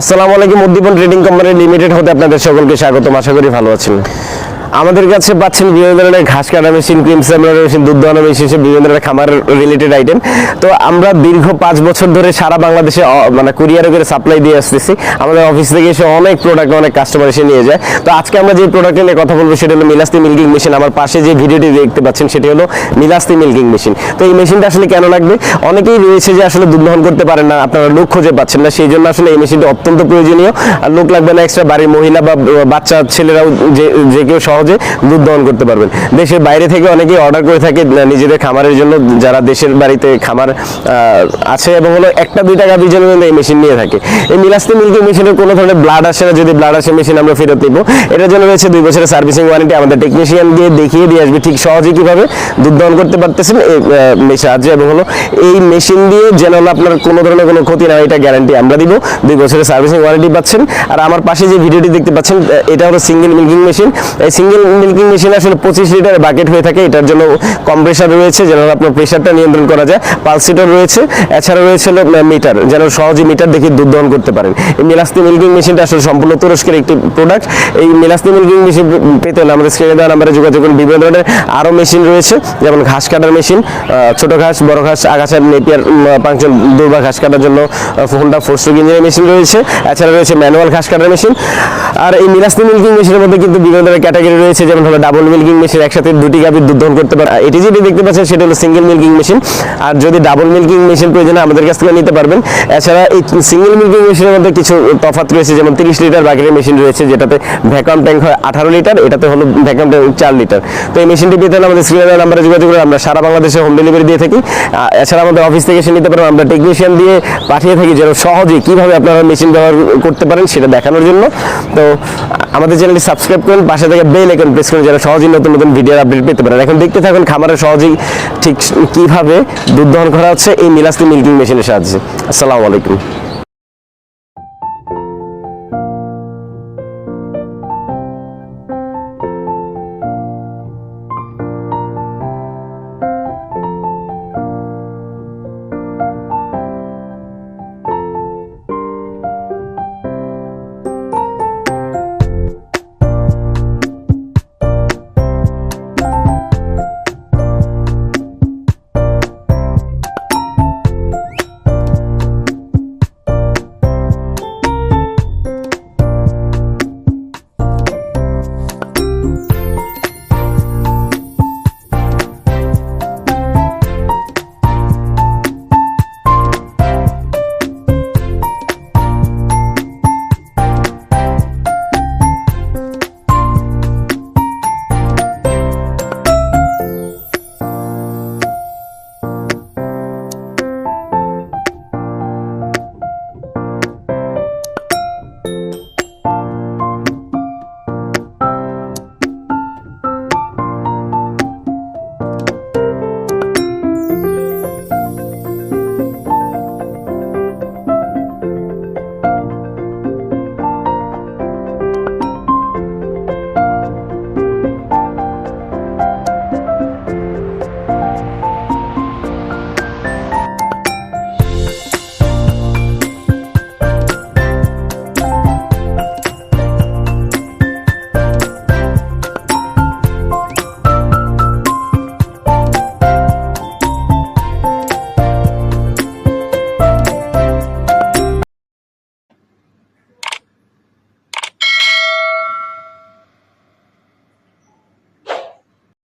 আসসালামু আলাইকুম উদ্দীপন trading company limited হতে আপনাদের সকলকে স্বাগতম। আশা করি ভালো আছেন। আমাদের কাছে পাচ্ছেন বিভিন্ন ধরনের ঘাস কাটা মেশিন, ক্রিম স্যামলার মেশিন, দুধ দোয়ানো মেশিন বিভিন্ন ধরনের খামার রিলেটেড আইটেম তো আমরা দীর্ঘ পাঁচ বছর ধরে সারা বাংলাদেশে মানে কুরিয়ারে করে সাপ্লাই দিয়ে আসতেছি। আমাদের অফিস থেকে এসে অনেক প্রোডাক্ট অনেক কাস্টমার এসে নিয়ে যায়। তো আজকে আমরা যে প্রোডাক্ট নিয়ে কথা বলব, সেটা হলো মিলাস্তি মিল্কিং মেশিন আমার পাশে যে ভিডিওটি দেখতে পাচ্ছেন, সেটি হলো মিলাস্তি মিল্কিং মেশিন তো এই মেশিনটা আসলে কেন লাগবে? অনেকেই রয়েছে যে আসলে দুধ দহন করতে পারেন না, আপনারা লোক খুঁজে পাচ্ছেন না, সেই জন্য আসলে এই মেশিনটা অত্যন্ত প্রয়োজনীয়। আর লোক লাগবে না এক্সট্রা বাড়ির মহিলা বা বাচ্চা ছেলেরাও যে যে কেউ সহজে দুধ দহন করতে পারবেন। দেশের বাইরে থেকে অনেকেই অর্ডার করে থাকে নিজেদের খামারের জন্য। যারা দেশের বাড়িতে খামার আছে এবং হলো একটা, দুই টাকা জনের এই মেশিন নিয়ে থাকে। এই মিলাস্তি মিল্কি মেশিনের কোনো ধরনের ব্লাড আসে না। যদি ব্লাড আসে মেশিন আমরা ফেরত নিব। এটার জন্য রয়েছে দুই বছরের সার্ভিসিং ওয়ারেন্টি আমাদের টেকনিশিয়ান দিয়ে দেখিয়ে দিয়ে আসবে ঠিক সহজে কীভাবে দুধ দহন করতে পারতেছেন এই সাহায্যে এবং হলো এই মেশিন দিয়ে যেন আপনার কোনো ধরনের কোনো ক্ষতি না এটা গ্যারান্টি আমরা দিব। দুই বছরের সার্ভিসিং ওয়ারেন্টি পাচ্ছেন। আর আমার পাশে যে ভিডিওটি দেখতে পাচ্ছেন এটা হলো সিঙ্গেল মিল্কিং মেশিন এই সিঙ্গেল মিল্কিং মেশিন আসলে পঁচিশ লিটার বাকেট হয়ে থাকে। এটার জন্য কম্প্রেসার রয়েছে, যেন আপনার প্রেশারটা নিয়ন্ত্রণ করা যায়। পালসিটার রয়েছে, এছাড়া রয়েছে মিটার যেন সহজে মিটার দেখে দুধ দহন করতে পারেন। এই মিলাস্তি মিল্কিং মেশিনটা আসলে সম্পূর্ণ তুরস্কের একটি প্রোডাক্ট এই মিলাস্তি মিল্কিং মেশিন পেতে হলে আমাদের স্ক্রিনে দেওয়া নাম্বারে যোগাযোগ করুন। বিভিন্ন ধরনের আরও মেশিন রয়েছে, যেমন ঘাস কাটার মেশিন ছোট ঘাস, বড় ঘাস আগাছার নেপিয়ার পাঁচজন দুর্বা ঘাস কাটার জন্য হোন্ডা ফোর স্ট্রোক ইঞ্জিনের মেশিন রয়েছে। এছাড়া রয়েছে ম্যানুয়াল ঘাস কাটার মেশিন আর এই মিলাস্তি মিল্কিং মেশিনের মধ্যে কিন্তু বিভিন্ন ধরনের ক্যাটাগরি রয়েছে, যেমন হলো ডাবল মিল্কিং মেশিন একসাথে দুটি গাভীর দুধ দহন করতে পারে। এটি যেটি দেখতে পাচ্ছেন, সেটা হলো সিঙ্গেল মিল্কিং মেশিন আর যদি ডাবল মিল্কিং মেশিন প্রয়োজন আমাদের কাছ থেকে নিতে পারবেন। এছাড়া এই সিঙ্গেল মিল্কিং মেশিনের মধ্যে কিছু তফাৎ রয়েছে, যেমন তিরিশ লিটার বাকেটের মেশিন রয়েছে, যেটাতে ভ্যাকুয়াম ট্যাঙ্ক হয় আঠারো লিটার, এটাতে হলো ভ্যাকুয়াম ট্যাঙ্ক চার লিটার। তো এই মেশিনটি পেতে হলে আমাদের স্ক্রিনের নাম্বারে যোগাযোগ করে আমরা সারা বাংলাদেশে হোম ডেলিভারি দিয়ে থাকি। এছাড়া আমাদের অফিস থেকে এসে নিতে পারবেন আমরা টেকনিশিয়ান দিয়ে পাঠিয়ে থাকি যেন সহজে কীভাবে আপনারা মেশিন ব্যবহার করতে পারেন, সেটা দেখানোর জন্য। তো আমাদের চ্যানেলটি সাবস্ক্রাইব করুন, পাশে থেকে বেল আইকন প্রেস করুন যারা সহজেই নতুন নতুন ভিডিওর আপডেট পেতে পারেন। এখন দেখতে থাকুন খামারে সহজেই ঠিক কীভাবে দুধ দহন করা হচ্ছে এই মিলাস্তি মিল্কিং মেশিনের সাহায্যে। আসসালামু আলাইকুম।